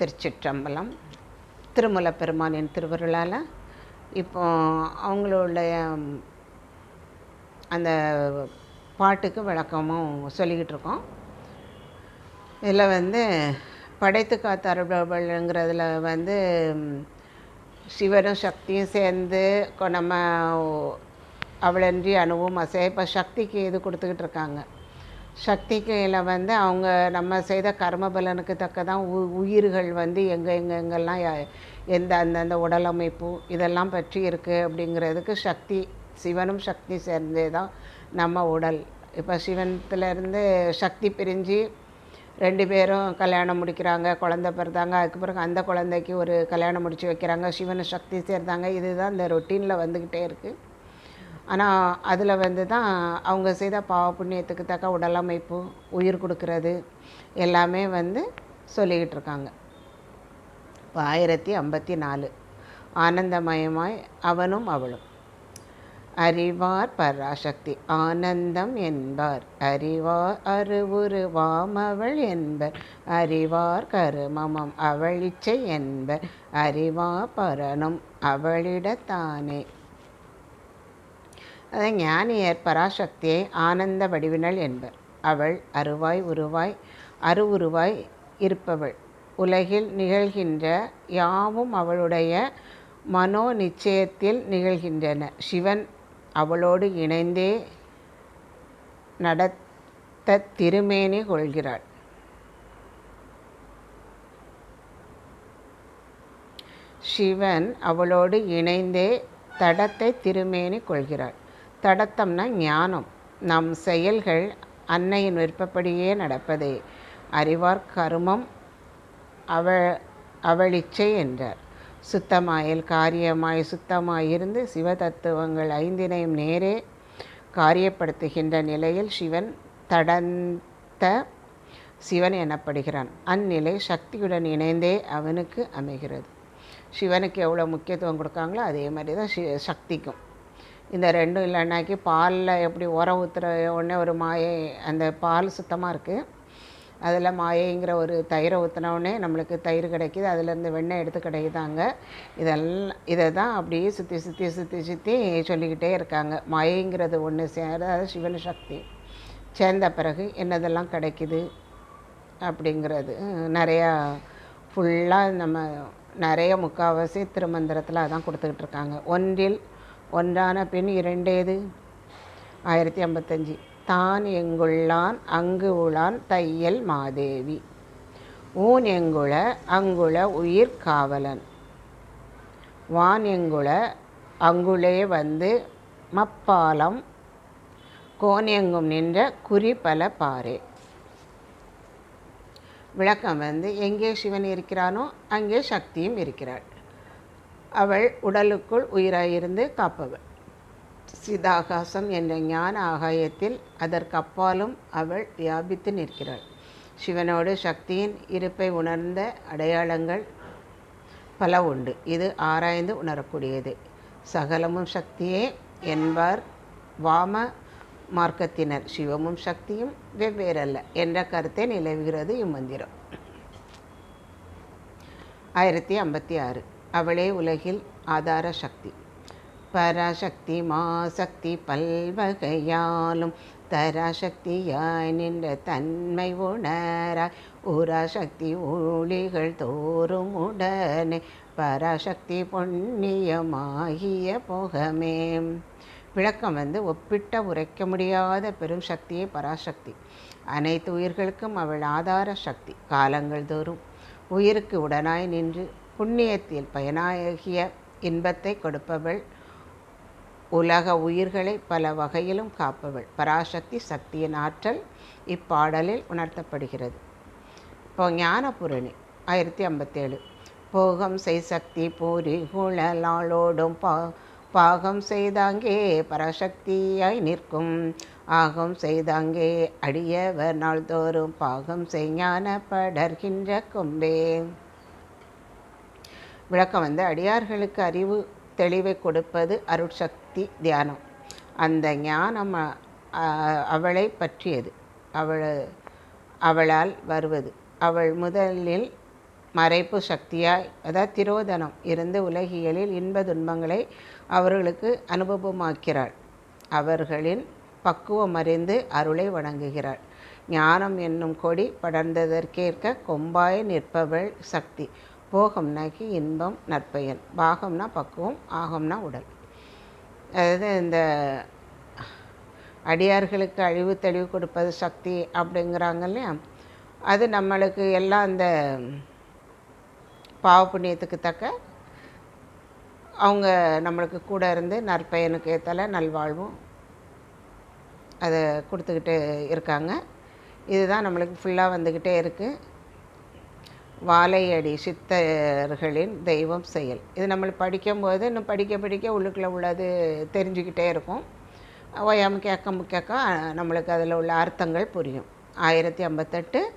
திருச்சிற்றம்பலம் திருமல பெருமானின் திருவருளால். இப்போ அவங்களுடைய அந்த பாட்டுக்கு விளக்கமும் சொல்லிக்கிட்டு இருக்கோம். இதில் வந்து படைத்து காத்தருபவள்ங்கிறதுல வந்து சிவரும் சிவனும் சக்தியும் சேர்ந்து நம்ம அவளன்றி அணுவும் அசை இப்போ சக்திக்கு இது கொடுத்துக்கிட்டு இருக்காங்க. சக்தி கையில் வந்து அவங்க நம்ம செய்த கர்மபலனுக்கு தக்கதான் தக்க தான் உ உயிர்கள் வந்து எங்கே எங்கே எங்கெல்லாம் எந்த அந்தந்த உடல் அமைப்பு இதெல்லாம் பற்றி இருக்குது அப்படிங்கிறதுக்கு சக்தி சிவனும் சக்தி சேர்ந்தே தான் நம்ம உடல். இப்போ சிவனத்துலேருந்து சக்தி பிரிஞ்சு ரெண்டு பேரும் கல்யாணம் முடிக்கிறாங்க குழந்தை பிறந்தாங்க அதுக்கு பிறகு அந்த குழந்தைக்கு ஒரு கல்யாணம் முடித்து வைக்கிறாங்க சிவனை சக்தி சேர்ந்தாங்க இதுதான் இந்த ரொட்டீனில் வந்துக்கிட்டே இருக்குது ஆனால் அதில் வந்து தான் அவங்க செய்த பாவ புண்ணியத்துக்கு தக்க உடலமைப்பு உயிர் கொடுக்கறது எல்லாமே வந்து சொல்லிக்கிட்டு இருக்காங்க. இப்போ ஆயிரத்தி ஐம்பத்தி நாலு. ஆனந்தமயமாய் அவனும் அவளும். அறிவார் பராசக்தி ஆனந்தம் என்பார். அறிவார் அருவுரு வாமவள் என்பர். அறிவார் கருமமம் அவளிச்சை என்பர். அறிவா பரனும் அவளிடத்தானே. அதை ஞானியர் பராசக்தியை ஆனந்த வடிவினள் என்பர். அவள் அருவாய் உருவாய் அருவுருவாய் இருப்பவள். உலகில் நிகழ்கின்ற யாவும் அவளுடைய மனோ நிச்சயத்தில் நிகழ்கின்றன. சிவன் அவளோடு இணைந்தே நடத்த திருமேனி கொள்கிறாள். சிவன் அவளோடு இணைந்தே தடத்தை திருமேனி கொள்கிறாள். தடத்தம்னா ஞானம். நம் செயல்கள் அன்னையின் விருப்பப்படியே நடப்பதே. அறிவார் கருமம் அவ அவளிச்சை என்றார். சுத்தமாயல் காரியமாய் சுத்தமாயிருந்து சிவதத்துவங்கள் ஐந்தினையும் நேரே காரியப்படுத்துகின்ற நிலையில் சிவன் தடந்த சிவன் எனப்படுகிறான். அந்நிலை சக்தியுடன் இணைந்தே அவனுக்கு அமைகிறது. சிவனுக்கு எவ்வளோ முக்கியத்துவம் கொடுக்காங்களோ அதே மாதிரி தான் சக்திக்கும். இந்த ரெண்டும் இல்லைன்னாக்கி பாலில் எப்படி உரம் ஊற்றுற உடனே ஒரு மாயை அந்த பால் சுத்தமாக இருக்குது அதில் மாயைங்கிற ஒரு தயிரை ஊற்றினோடனே நம்மளுக்கு தயிர் கிடைக்கிது. அதுலேருந்து வெண்ணெய் எடுத்து கிடைக்குதாங்க. இதெல்லாம் இதை தான் அப்படியே சுற்றி சுற்றி சுற்றி சுற்றி சொல்லிக்கிட்டே இருக்காங்க. மாயைங்கிறது ஒன்று சேர அது சிவன் சக்தி சேர்ந்த பிறகு என்னதெல்லாம் கிடைக்குது அப்படிங்கிறது. நிறையா ஃபுல்லாக நம்ம நிறைய முக்கால்வாசி திருமந்திரத்தில் அதான் கொடுத்துக்கிட்டு இருக்காங்க. ஒன்றில் ஒன்றான பின் இரண்டேது? ஆயிரத்தி ஐம்பத்தஞ்சு. தான் எங்குள்ளான் அங்கு உளான் தையல் மாதேவி. ஊன் எங்குள அங்குள உயிர் காவலன். வான் எங்குள அங்குளே வந்து மப்பாலம். கோன் எங்கும் நின்ற குறிப்பல பல பாரே விளக்கம் வந்து எங்கே சிவன் இருக்கிறானோ அங்கே சக்தியும் இருக்கிறாள். அவள் உடலுக்குள் உயிராயிருந்து காப்பவள். சிதாகாசம் என்ற ஞான ஆகாயத்தில் அதற்கப்பாலும் அவள் வியாபித்து நிற்கிறாள். சிவனோடு சக்தியின் இருப்பை உணர்ந்த அடையாளங்கள் பல உண்டு. இது ஆராய்ந்து உணரக்கூடியது. சகலமும் சக்தியே என்பார் வாம மார்க்கத்தினர். சிவமும் சக்தியும் வெவ்வேறல்ல என்ற கருத்தை நிலவுகிறது இம்மந்திரம். ஆயிரத்தி ஐம்பத்தி ஆறு. அவளே உலகில் ஆதார சக்தி பராசக்தி மாசக்தி பல்வகையாலும் தராசக்தியாய் நின்ற தன்மை உணராய். உராசக்தி ஒளிகள் தோறும் உடனே பராசக்தி பொன்னியமாகிய போகமே. விளக்கம் வந்து ஒப்பிட்ட உரைக்க முடியாத பெரும் சக்தியே பராசக்தி. அனைத்து உயிர்களுக்கும் அவள் ஆதார சக்தி காலங்கள் தோறும் உயிருக்கு உடனாய் நின்று புண்ணியத்தில் பயனாகிய இன்பத்தை கொடுப்பவள். உலக உயிர்களை பல வகையிலும் காப்பவள். பராசக்தி சக்தியின் ஆற்றல் இப்பாடலில் உணர்த்தப்படுகிறது. இப்போ ஞானபுரணி ஆயிரத்தி ஐம்பத்தேழு போகம் செய் சக்தி பூரி குழலாளோடும் பா பாகம் செய்தாங்கே பராசக்தியாய் நிற்கும். ஆகம் செய்தாங்கே அடியவர் நாள்தோறும் பாகம் செய் ஞான படர்கின்ற கொம்பே. விளக்கம் வந்து அடியார்களுக்கு அறிவு தெளிவை கொடுப்பது அருட்சக்தி தியானம். அந்த ஞானம் அவளை பற்றியது. அவள் அவளால் வருவது. அவள் முதலில் மறைப்பு சக்தியாய் அதாவது திரோதனம் இருந்து உலகியலில் இன்ப துன்பங்களை அவர்களுக்கு அனுபவமாக்கிறாள். அவர்களின் பக்குவம் அறிந்து அருளை வணங்குகிறாள். ஞானம் என்னும் கொடி படர்ந்ததற்கேற்க கொம்பாய் நிற்பவள் சக்தி. போகம்னாக்கி இன்பம் நற்பயன் பாகம்னா பக்குவம் ஆகம்னா உடல். அதாவது இந்த அடியார்களுக்கு அழிவு தெளிவு கொடுப்பது சக்தி அப்படிங்கிறாங்க இல்லையா? அது நம்மளுக்கு எல்லாம் அந்த பாவ புண்ணியத்துக்கு தக்க அவங்க நம்மளுக்கு கூட இருந்து நற்பயனுக்கு ஏற்றால நல்வாழ்வும் அதை கொடுத்துக்கிட்டு இருக்காங்க. இதுதான் நம்மளுக்கு ஃபுல்லாக வந்துக்கிட்டே இருக்குது வாழையடி சித்தர்களின் தெய்வம் செயல். இது நம்ம படிக்கும்போது இன்னும் படிக்க படிக்க உள்ளுக்குள்ளே உள்ளது தெரிஞ்சுக்கிட்டே இருக்கும். ஓயாம கேட்க கேட்க நம்மளுக்கு அதில் உள்ள அர்த்தங்கள் புரியும். ஆயிரத்தி ஐம்பத்தெட்டு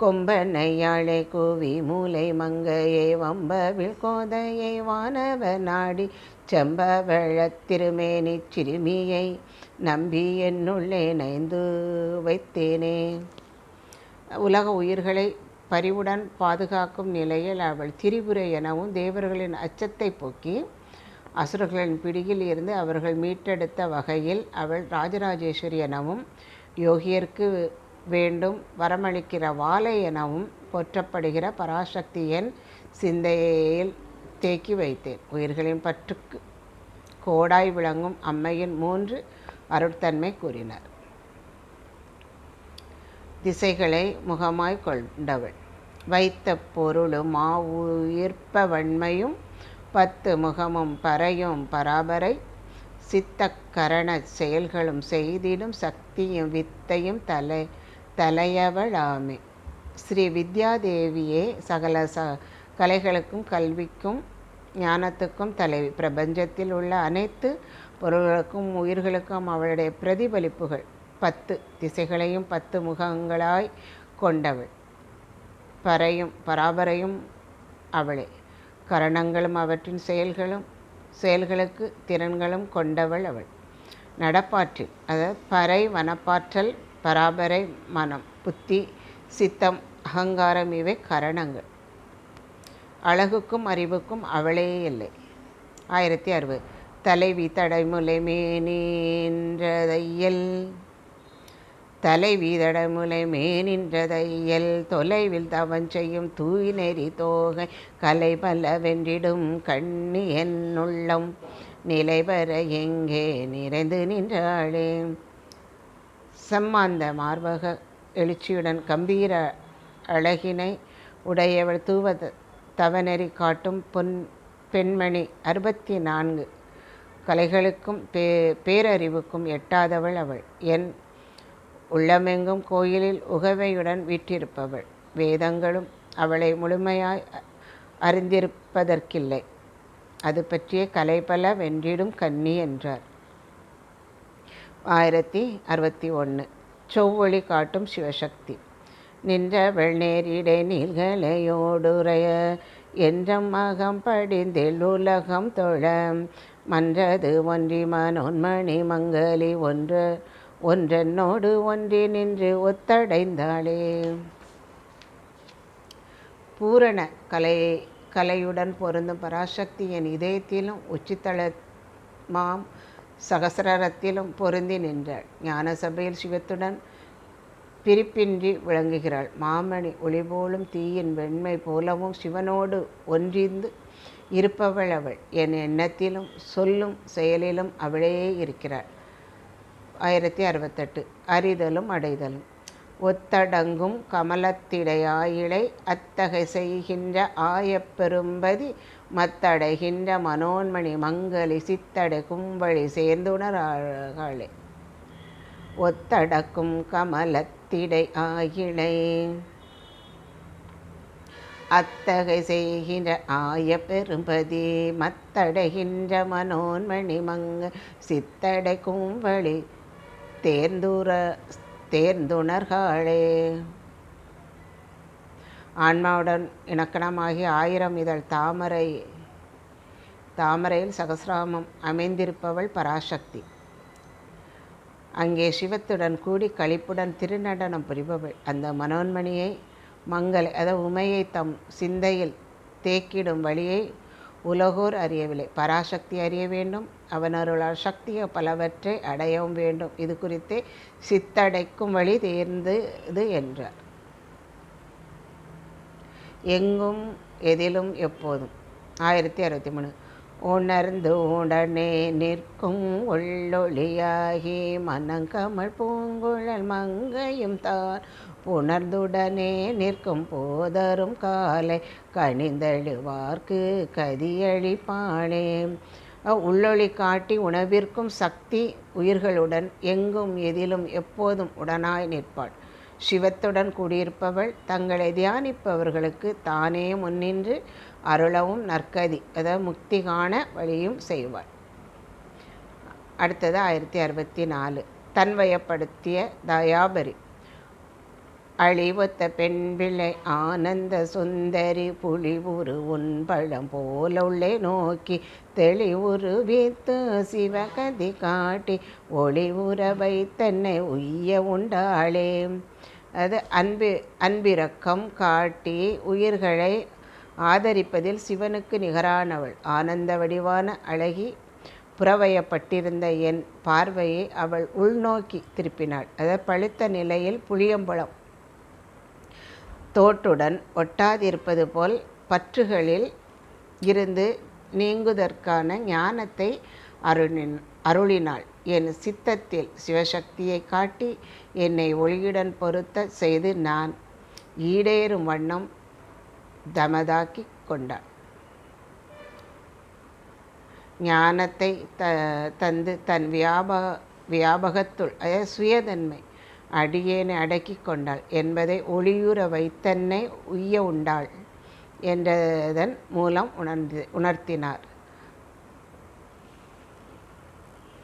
கொம்ப நெய்யாழை கூவி மூலை மங்கையை வம்பவில் கோதையை வானவ நாடி செம்பவழத்திருமேனி சிறுமியை நம்பி என்னுள்ளே நைந்து வைத்தேனே. உலக உயிர்களை பரிவுடன் பாதுகாக்கும் நிலையில் அவள் திரிபுரை எனவும் தேவர்களின் அச்சத்தை போக்கி அசுரர்களின் பிடியில் இருந்து அவர்கள் மீட்டெடுத்த வகையில் அவள் ராஜராஜேஸ்வரி எனவும் யோகியர்க்கு வேண்டும் வரமளிக்கிற வாழை எனவும் போற்றப்படுகிற பராசக்தியின் சிந்தையில் தேக்கி வைத்தேன். உயிர்களின் பற்றுக்கு கோடாய் விளங்கும் அம்மையின் மூன்று அருட்தன்மை கூறினார். திசைகளை முகமாய் கொண்டவள். வைத்த பொருளும் மா உயிர்ப்ப வன்மையும் பத்து முகமும் பறையும் பராபரை. சித்த செயல்களும் செய்திடும் சக்தியும் வித்தையும் தலை தலையவளாமே ஸ்ரீ வித்யாதேவியே சகல ச கலைகளுக்கும் கல்விக்கும் ஞானத்துக்கும் தலைவி. பிரபஞ்சத்தில் உள்ள அனைத்து பொருள்களுக்கும் உயிர்களுக்கும் அவளுடைய பிரதிபலிப்புகள். பத்து திசைகளையும் பத்து முகங்களாய் கொண்டவள். பறையும் பராபரையும் அவளே. கரணங்களும் அவற்றின் செயல்களும் செயல்களுக்கு திறன்களும் கொண்டவள் அவள். நடப்பாற்றில் அதாவது பறை வனப்பாற்றல் பராபரை மனம் புத்தி சித்தம் அகங்காரம் இவை கரணங்கள். அழகுக்கும் அறிவுக்கும் அவளே இல்லை ஆயிரத்தி அறுபது. தலைவி தடைமுலை மேனின்றதையல் தலைவிதடமுலை மேனின்றதையல் தொலைவில் தவன் செய்யும் தூய் நெறி தோகை கலை பல வென்றிடும் கண்ணி என்னுள்ளம் நிலைவர எங்கே நிறைந்து நின்றாளே? செம்மாந்த மார்பக எழுச்சியுடன் கம்பீர அழகினை உடையவள் தூவ தவநெறி காட்டும் பொன் பெண்மணி அறுபத்தி நான்கு கலைகளுக்கும் பே பேரறிவுக்கும் எட்டாதவள் அவள். என் உள்ளமெங்கும் கோயிலில் உகவையுடன் வீற்றிருப்பவள். வேதங்களும் அவளை முழுமையாய் அறிந்திருப்பதற்கில்லை. அது பற்றிய கலை பல வென்றிடும் கன்னி என்றார். ஆயிரத்தி அறுபத்தி ஒன்று செவ்வொளி காட்டும் சிவசக்தி. நின்ற வெள்நேரிடை நீள்களையோடுரைய என்றம் மகம் படிந்தில் உலகம் தொழ. மன்றது ஒன்றி மனோன்மணி மங்கலி ஒன்று. ஒன்றென்னோடு ஒன்றி நின்று ஒத்தடைந்தாளே. பூரண கலை கலையுடன் பொருந்தும் பராசக்தியின் இதயத்திலும் உச்சித்தளமாம் சகசரத்திலும் பொருந்தி நின்றாள். ஞான சபையில் சிவத்துடன் பிரிப்பின்றி விளங்குகிறாள். மாமணி ஒளிபோலும் தீயின் வெண்மை போலவும் சிவனோடு ஒன்றிந்து இருப்பவள் அவள். என் எண்ணத்திலும் சொல்லும் செயலிலும் அவளே இருக்கிறாள். ஆயிரத்தி அறுபத்தெட்டு. அறிதலும் அடைதலும். ஒத்தடங்கும் கமலத்திடையாயிழை அத்தகை செய்கின்ற ஆயப்பெரும்பதி மத்தடைகின்ற மனோன்மணி மங்களி சித்தடை கும்பழி சேர்ந்துணராளே ஒத்தடக்கும் கமலத்திடை ஆயிழை அத்தகை செய்கின்ற ஆய பெரும்பதி மத்தடைகின்ற மனோன்மணி மங்க சித்தடை கும்பழி தேர்ந்துர தேர்ந்துணர்காளே. ஆன்மாவுடன் இணக்கணமாகி ஆயிரம் இதழ் தாமரை தாமரையில் சகசிராமம் அமைந்திருப்பவள் பராசக்தி. அங்கே சிவத்துடன் கூடி கழிப்புடன் திருநடனம் புரிபவள். அந்த மனோன்மணியை மங்கள் அதாவது உமையை தம் சிந்தையில் தேக்கிடும் வழியை உலகோர் அறியவில்லை. பராசக்தி அறிய வேண்டும். அவனருளால் சக்திய பலவற்றை அடையவும் வேண்டும். இது குறித்தே சித்தடைக்கும் வழி தேர்ந்தது என்றார். எங்கும் எதிலும் எப்போதும். ஆயிரத்தி அறுபத்தி மூணு. உணர்ந்து உடனே நிற்கும் உள்ளொளியாகி மனங்கமல் பூங்குழல் மங்கையும் தான். உணர்ந்துடனே நிற்கும் போதரும் காலை கணிந்தழுவார்க்கு கதியழிப்பானே உள்ளொளி காட்டி உணவிற்கும் சக்தி உயிர்களுடன் எங்கும் எதிலும் எப்போதும் உடனாய் நிற்பாள். சிவத்துடன் கூடியிருப்பவள். தங்களை தியானிப்பவர்களுக்கு தானே முன்னின்று அருளவும் நற்கதி. அதாவது முக்தி காண வழியும் செய்வாள். அடுத்தது ஆயிரத்தி அறுபத்தி நாலு. தன்வயப்படுத்திய தயாபரி. அழிவொத்த பெண் பிள்ளை ஆனந்த சுந்தரி புலிவுரு உன்பழம் போலுள்ளே நோக்கி தெளிவுரு வீத்து சிவகதி காட்டி ஒளி உற வைத்தன்னை உய்ய உண்டாளே. அது அன்பு அன்பிறக்கம் காட்டி உயிர்களை ஆதரிப்பதில் சிவனுக்கு நிகரானவள். ஆனந்த வடிவான அழகி புறவயப்பட்டிருந்த என் பார்வையை அவள் உள்நோக்கி திருப்பினாள். அதாவது பழுத்த நிலையில் புளியம்பழம் தோட்டுடன் ஒட்டாதிருப்பது போல் பற்றுகளில் இருந்து நீங்குதற்கான ஞானத்தை அருளின் அருளினாள். என் சித்தத்தில் சிவசக்தியை காட்டி என்னை ஒளியுடன் பொருத்த செய்து நான் ஈடேறும் வண்ணம் தமதாக்கி கொண்டாள் ஞானத்தை த தந்து தன் வியாப வியாபகத்துள் அதாவது சுயதன்மை அடியேனை அடக்கி கொண்டாள். என்பதை ஒளியுற வைத்தன்னை உய்ய உண்டாள் என்றதன் மூலம் உணர்ந்து உணர்த்தினார்.